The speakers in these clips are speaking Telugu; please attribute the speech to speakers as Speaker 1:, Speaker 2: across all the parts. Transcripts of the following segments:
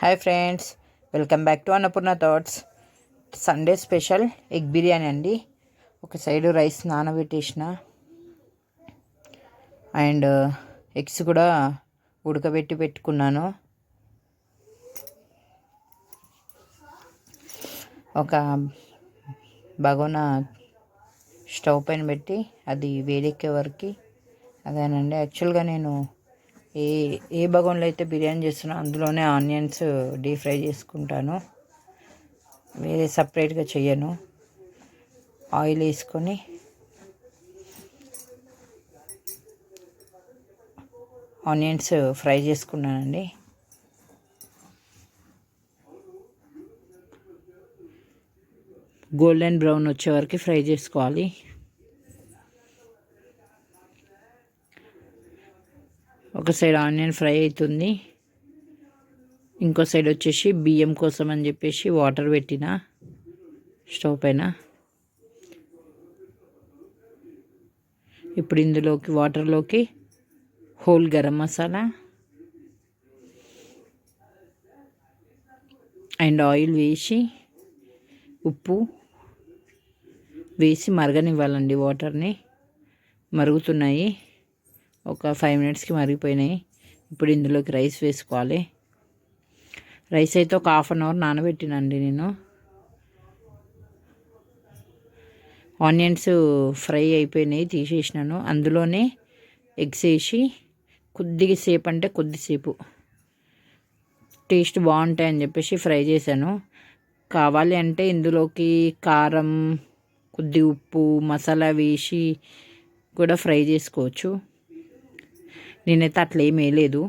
Speaker 1: Hi friends welcome back to Annapurna thoughts Sunday special egg biryani అండి. ఒక సైడు రైస్ నానబెట్టేసిన. అండ్ ఎగ్స్ uh, కూడా ఉడకబెట్టి పెట్టుకున్నాను. ఒక బగోనా స్టవ్ పైన పెట్టి అది వేడెక్కే వరకు అదేనండి. యాక్చువల్గా నేను ఏ ఏ బగోన్లో అయితే బిర్యానీ చేస్తున్నా అందులోనే ఆనియన్స్ డీప్ ఫ్రై చేసుకుంటాను. వేరే సపరేట్గా చేయను ఆయిల్ వేసుకొని ఆనియన్స్ ఫ్రై చేసుకున్నానండి. గోల్డెన్ బ్రౌన్ వచ్చే వరకు ఫ్రై చేసుకోవాలి. ఒక సైడ్ ఆనియన్ ఫ్రై అవుతుంది. ఇంకో సైడ్ వచ్చేసి బియ్యం కోసం అని చెప్పేసి వాటర్ పెట్టిన స్టవ్ పైన. ఇప్పుడు ఇందులోకి వాటర్లోకి whole garam masala and oil వేసి ఉప్పు వేసి మరగనివ్వాలండి వాటర్ని. మరుగుతున్నాయి. ఒక ఫైవ్ మినిట్స్కి మరిగిపోయినాయి. ఇప్పుడు ఇందులోకి రైస్ వేసుకోవాలి. రైస్ అయితే ఒక హాఫ్ అన్ అవర్ నానబెట్టినండి నేను. ఆనియన్స్ ఫ్రై అయిపోయినాయి తీసేసినాను. అందులోనే ఎగ్స్ వేసి కొద్దిగా సేపు అంటే కొద్దిసేపు. టేస్ట్ బాగుంటాయని చెప్పేసి ఫ్రై చేశాను. కావాలి అంటే ఇందులోకి కారం కొద్ది ఉప్పు మసాలా వేసి కూడా ఫ్రై చేసుకోవచ్చు. నేనైతే అట్లా ఏం వేయలేదు.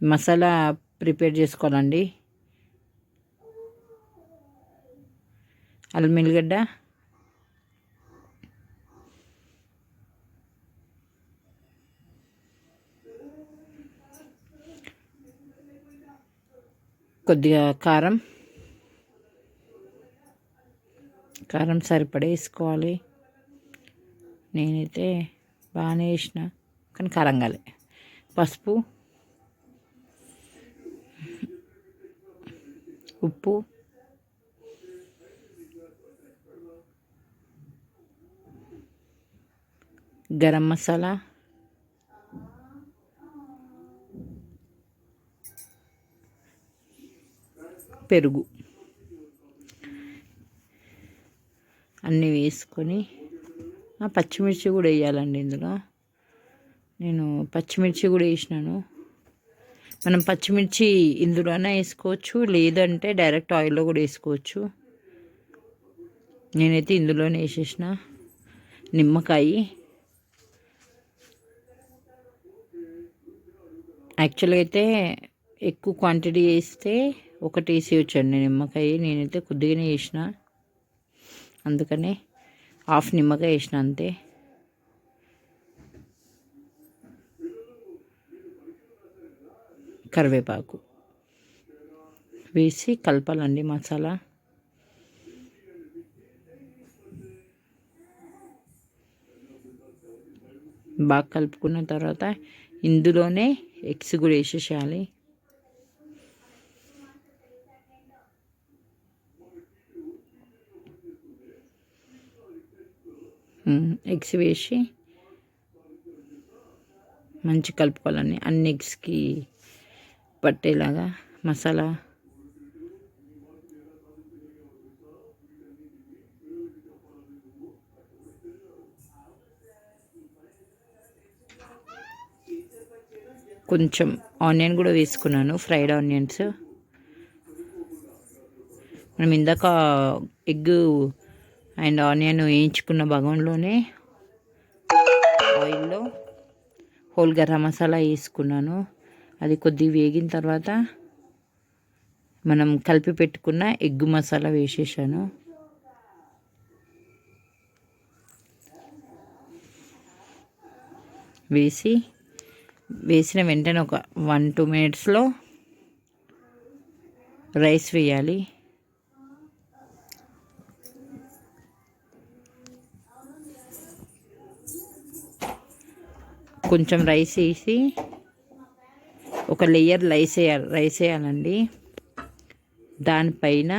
Speaker 1: మసాలా ప్రిపేర్ చేసుకోవాలండి. అల్లం ఎల్లిగడ్డ. కొద్దిగా కారం. కారం సరిపడే వేసుకోవాలి. నేనైతే బాగానే వేసిన కానీ కారం కాలే. పసుపు ఉప్పు గరం మసాలా పెరుగు. అన్నీ వేసుకొని పచ్చిమిర్చి కూడా వేయాలండి ఇందులో. నేను పచ్చిమిర్చి కూడా వేసినాను. మనం పచ్చిమిర్చి ఇందులోనే వేసుకోవచ్చు లేదంటే డైరెక్ట్ ఆయిల్లో కూడా వేసుకోవచ్చు. నేనైతే ఇందులోనే వేసేసిన నిమ్మకాయ. యాక్చువల్గా అయితే ఎక్కువ క్వాంటిటీ వేస్తే ఒకటి వేసి వచ్చండి నిమ్మకాయ. నేనైతే కొద్దిగానే వేసిన. అందుకనే హాఫ్ నిమ్మకాయ వేసిన అంతే. కరివేపాకు వేసి కలపాలండి మసాలా. బాగా కలుపుకున్న తర్వాత ఇందులోనే ఎగ్స్ కూడా వేసేసేయాలి. ఎగ్స్ వేసి మంచి కలుపుకోవాలని అన్ని ఎగ్స్కి పట్టేలాగా మసాలా కొంచెం ఆనియన్ కూడా వేసుకున్నాను ఫ్రైడ్ ఆనియన్స్. మనం ఇందాక ఎగ్ అండ్ ఆనియన్ వేయించుకున్న భగంలోనే ఆయిల్లో హోల్ గరం మసాలా వేసుకున్నాను. అది కొద్దిగా వేగిన తర్వాత మనం కలిపి పెట్టుకున్న ఎగ్ మసాలా వేసేసాను. వేసి వేసిన వెంటనే ఒక వన్ టూ మినిట్స్లో రైస్ వేయాలి. కొంచెం రైస్ వేసి ఒక లేయర్ రైస్ వేయాలి రైస్ వేయాలండి. దానిపైన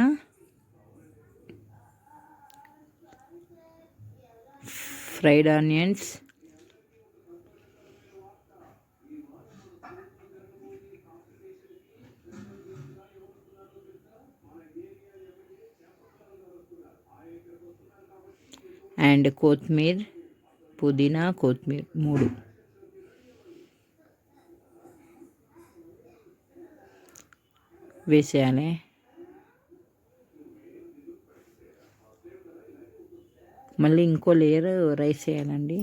Speaker 1: ఫ్రైడ్ ఆనియన్స్ అండ్ కొత్తిమీర పుదీనా కొత్తిమీర మూడు. వేసేయాలి. మళ్ళీ ఇంకో లేయర్ రైస్ వేయాలండి.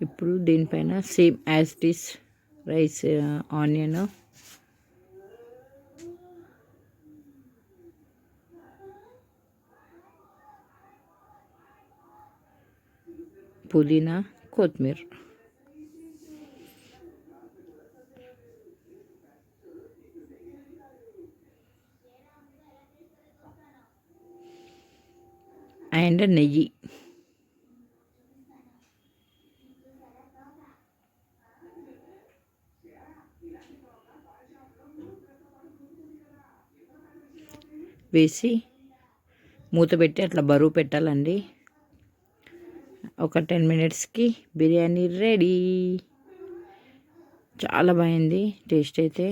Speaker 1: ఇప్పుడు దీనిపైన same as it rice onion పుదీనా కొత్తిమీర. అండ్ నెయ్యి. వేసి మూత పెట్టి అట్లా బరువు పెట్టాలండి. ఒక టెన్ మినిట్స్కి బిర్యానీ రెడీ. చాలా బాగుంది టేస్ట్ అయితే.